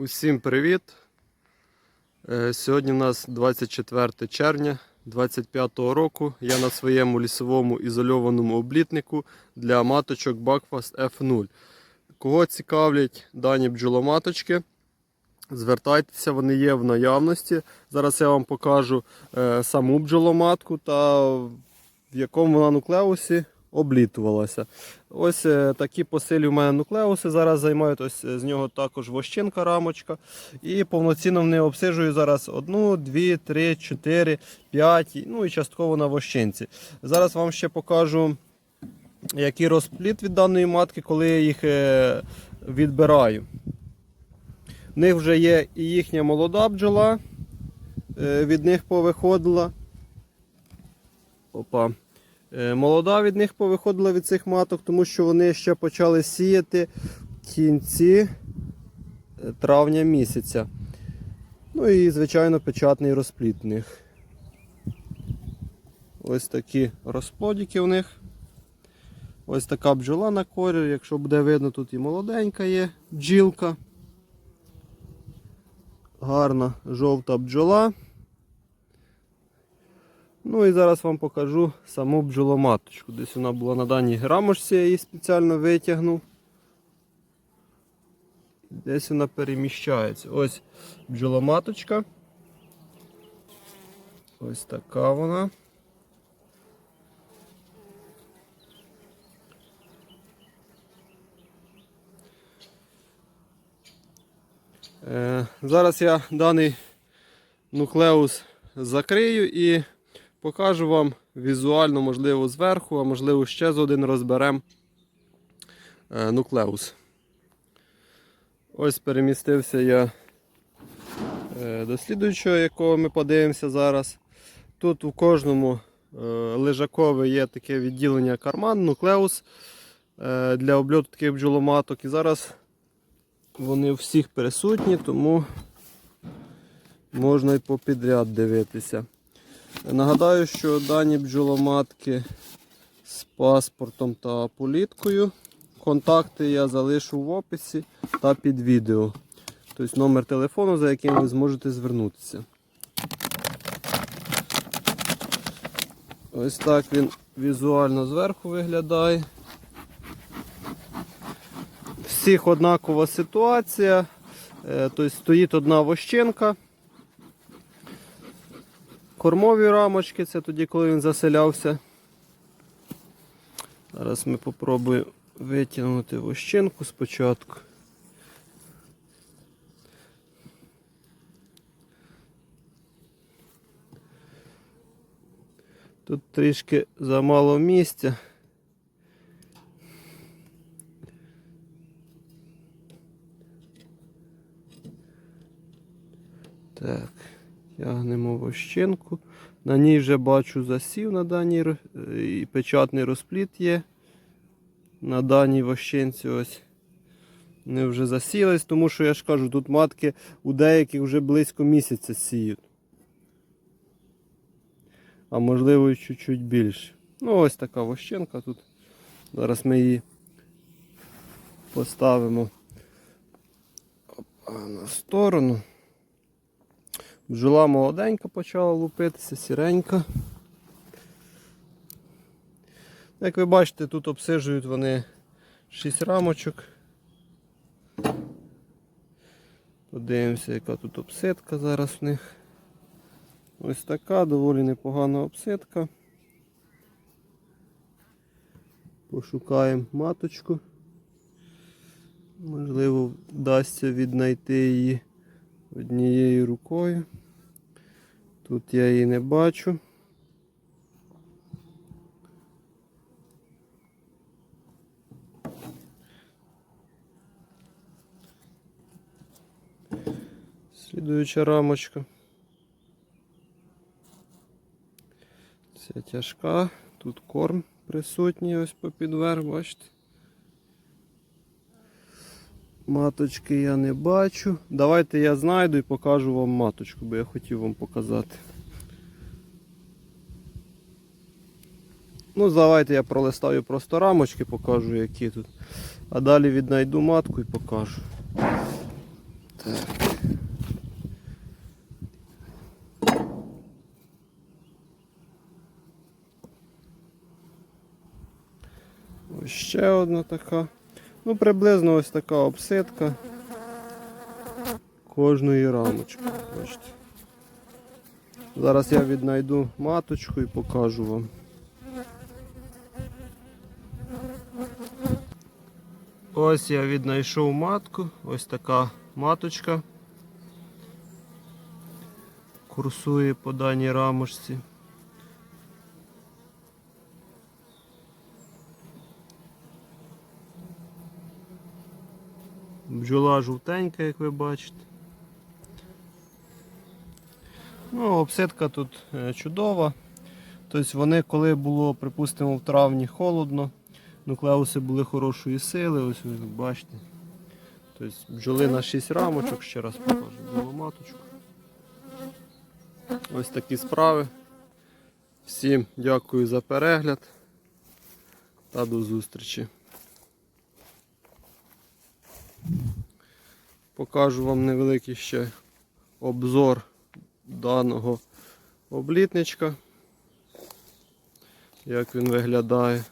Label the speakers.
Speaker 1: Усім привіт! Е, Сьогодні у нас 24 червня 2025 року. Я на своєму лісовому ізольованому облітнику для маточок Buckfast F0. Кого цікавлять дані бджоломаточки, звертайтеся, вони є в наявності. Зараз я вам покажу е, саму бджоломатку та в якому вона нуклеусі облітувалася. Ось е, такі посилі в мене нуклеуси зараз займають. Ось е, з нього також вощинка рамочка. І повноцінно вони обсиджую зараз одну, дві, три, чотири, п'ять, ну і частково на вощинці. Зараз вам ще покажу, який розпліт від даної матки, коли я їх е, відбираю. В них вже є і їхня молода бджола, від них повиходила. Опа. Е, Молода від них повиходила від цих маток, тому що вони ще почали сіяти в кінці е, травня місяця. Ну і, звичайно, печатний розпліт в них. Ось такі розплодики у них. Ось така бджола на корі. Якщо буде видно, тут і молоденька є бджілка. Гарна жовта бджола. Ну і зараз вам покажу саму бджоломаточку. Десь вона була на даній грамошці, я її спеціально витягнув. Десь вона переміщається. Ось бджоломаточка. Ось така вона. Е, зараз я даний нуклеус закрию і покажу вам візуально, можливо, зверху, а можливо ще з один розберемо е, нуклеус. Ось перемістився я е, до слідуючого, якого ми подивимося зараз. Тут у кожному е, лежакове є таке відділення карман, нуклеус для обльоту таких бджоломаток. І зараз вони всіх присутні, тому можна і попідряд дивитися. Нагадаю, що дані бджоломатки з паспортом та політкою. Контакти я залишу в описі та під відео. Тобто номер телефону, за яким ви зможете звернутися. Ось так він візуально зверху виглядає. Всіх однакова ситуація. Е, Тобто стоїть одна вощинка. Кормові рамочки, це тоді, коли він заселявся. Зараз ми спробуємо витягнути вощинку спочатку. Тут трішки замало місця. Так. Тягнемо вощинку. На ній вже бачу засів на даній і печатний розпліт є. На даній вощинці ось. Вони вже засілись, тому що я ж кажу, тут матки у деяких вже близько місяця сіють. А можливо і чуть-чуть більше. Ну ось така вощинка тут. Зараз ми її поставимо на сторону. Бджола молоденька почала лупитися, сіренька. Як ви бачите, тут обсижують вони 6 рамочок. Подивимося, яка тут обсидка зараз в них. Ось така доволі непогана обсидка. Пошукаємо маточку. Можливо, вдасться віднайти її однією рукою. Тут я її не бачу. Слідуюча рамочка. Це тяжка, тут корм присутній ось попід верх, бачите. Маточки я не бачу. Давайте я знайду і покажу вам маточку, бо я хотів вам показати. Ну, давайте я пролистаю просто рамочки, покажу, які тут. А далі віднайду матку і покажу. Так. Ось ще одна така. Ну, приблизно ось така обсидка кожної рамочки. Бачите. Зараз я віднайду маточку і покажу вам. Ось я віднайшов матку, ось така маточка. Курсує по даній рамочці. Бджола жовтенька, як ви бачите. Ну, обсидка тут е, чудова. Тобто вони, коли було, припустимо, в травні холодно, нуклеуси були хорошої сили, ось ви бачите. Тобто бджоли на 6 рамочок, ще раз покажу маточку. Ось такі справи. Всім дякую за перегляд та до зустрічі. Покажу вам невеликий ще обзор даного облітничка, як він виглядає.